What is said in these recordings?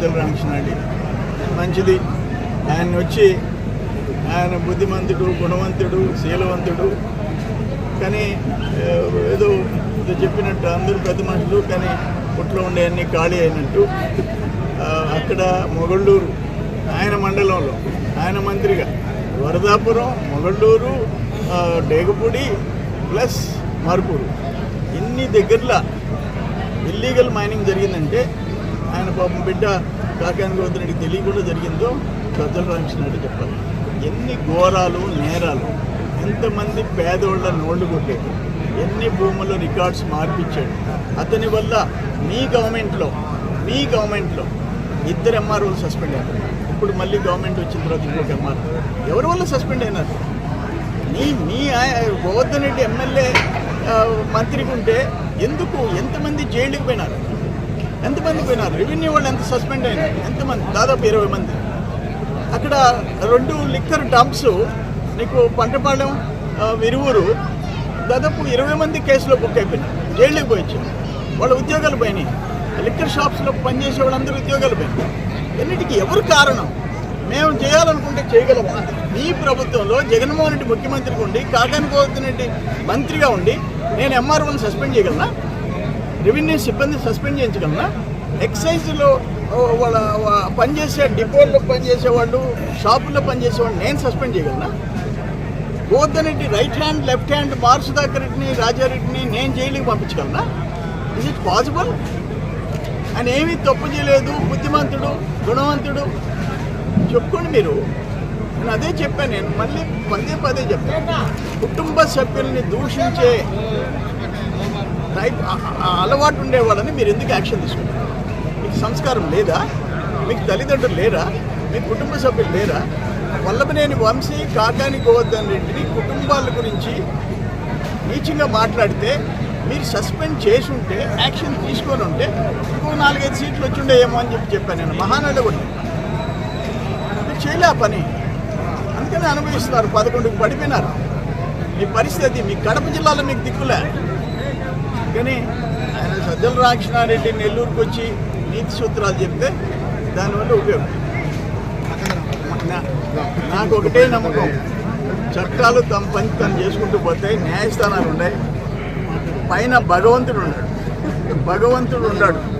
సజ్జల రామకృష్ణారెడ్డి మంచిది. ఆయన వచ్చి ఆయన బుద్ధిమంతుడు గుణవంతుడు శీలవంతుడు. కానీ ఏదో ఇది చెప్పినట్టు అందరూ పెద్ద మనుషులు కానీ పుట్లో ఉండే అన్ని ఖాళీ అయినట్టు. అక్కడ మొగళ్ళూరు ఆయన మండలంలో ఆయన మంత్రిగా. వరదాపురం మొగళ్ళూరు డేగపూడి ప్లస్ మార్పూరు ఇన్ని దగ్గరలో ఇల్లీగల్ మైనింగ్ జరిగిందంటే ఆయన పాపం బిడ్డ కాకాని గోవిందరెడ్డి తెలియకుండా జరిగిందో సజ్జల రామకృష్ణారెడ్డి చెప్పాలి. ఎన్ని ఘోరాలు నేరాలు ఎంతమంది పేదోళ్ళ నోళ్ళు కొట్టాడు ఎన్ని భూముల్లో రికార్డ్స్ మార్పించాడు అతని వల్ల మీ గవర్నమెంట్లో మీ గవర్నమెంట్లో ఇద్దరు ఎంఆర్ఓలు సస్పెండ్ అయ్యారు. ఇప్పుడు మళ్ళీ గవర్నమెంట్ వచ్చిన తర్వాత ఇంకొక ఎంఆర్ఓ. ఎవరి వల్ల సస్పెండ్ అయినారు? మీ మీ గోవర్ధన్ రెడ్డి ఎమ్మెల్యే మంత్రికి ఉంటే ఎందుకు ఎంతమంది జైలుకి పోయినారు? ఎంతమంది పోయినారు? రెవెన్యూ వాళ్ళు ఎంత సస్పెండ్ అయినారు? ఎంతమంది? దాదాపు ఇరవై మంది. అక్కడ రెండు లిక్కర్ డంప్స్ నీకు పంటపాలెం విరువురు దాదాపు ఇరవై మంది కేసులో బుక్ అయిపోయినాయి. జైళ్ళకి పోయొచ్చు వాళ్ళ ఉద్యోగాలు పోయినాయి. లిక్కర్ షాప్స్లో పనిచేసే వాళ్ళందరూ ఉద్యోగాలు పోయినాయి. ఎన్నిటికీ ఎవరు కారణం? మేము చేయాలనుకుంటే చేయగలం మీ ప్రభుత్వంలో జగన్మోహన్ రెడ్డి ముఖ్యమంత్రిగా ఉండి కాకాని గోవర్ధన్ మంత్రిగా ఉండి నేను ఎంఆర్ఓని సస్పెండ్ చేయగలనా? రెవెన్యూ సిబ్బంది సస్పెండ్ చేయించగలనా? ఎక్సైజ్లో వాళ్ళ పనిచేసే డిపోల్లో పనిచేసే వాళ్ళు షాపుల్లో పనిచేసే వాళ్ళు నేను సస్పెండ్ చేయగలనా? Govardhan right hand left hand మార్సుదాకర్ రెడ్డిని రాజారెడ్డిని నేను జైలుకి పంపించగలనా? ఇస్ ఇట్ పాసిబుల్ ఆయన ఏమీ తప్పు చేయలేదు బుద్ధిమంతుడు గుణవంతుడు. చెప్పుకోండి మీరు. నేను అదే చెప్పాను నేను మళ్ళీ పదే పదే చెప్పాను. కుటుంబ సభ్యుల్ని దూషించే టైప్ ఆ- అలవాటు ఉండే వాళ్ళని మీరు ఎందుకు యాక్షన్ తీసుకుంటారు మీకు సంస్కారం లేదా? మీకు తల్లిదండ్రులు లేరా? మీ కుటుంబ సభ్యులు లేరా? వల్లభనేని వంశీ కాకాని గోవర్ధన్ రెడ్డిని కుటుంబాల గురించి నీచంగా మాట్లాడితే మీరు సస్పెండ్ చేసి ఉంటే యాక్షన్ తీసుకొని ఉంటే ఇంకో నాలుగైదు సీట్లు వచ్చి ఉండేమో అని చెప్పి చెప్పాను నేను. మహానాడు కూడా మీరు చేయలే ఆ పని. అందుకనే అనుభవిస్తున్నారు. పదకొండుకు పడిపోయినారు. మీ పరిస్థితి మీ కడప జిల్లాలో మీకు దిక్కులే. కానీ ఆయన సజ్జల రామకృష్ణారెడ్డి నెల్లూరుకు వచ్చి నీతి సూత్రాలు చెప్తే దానివల్ల ఉపయోగం. నాకు ఒకటే నమ్మకం. చట్టాలు తమ పని తను చేసుకుంటూ పోతాయి న్యాయస్థానాలు ఉన్నాయి. పైన భగవంతుడు ఉన్నాడు. భగవంతుడు ఉన్నాడు.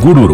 Gururu.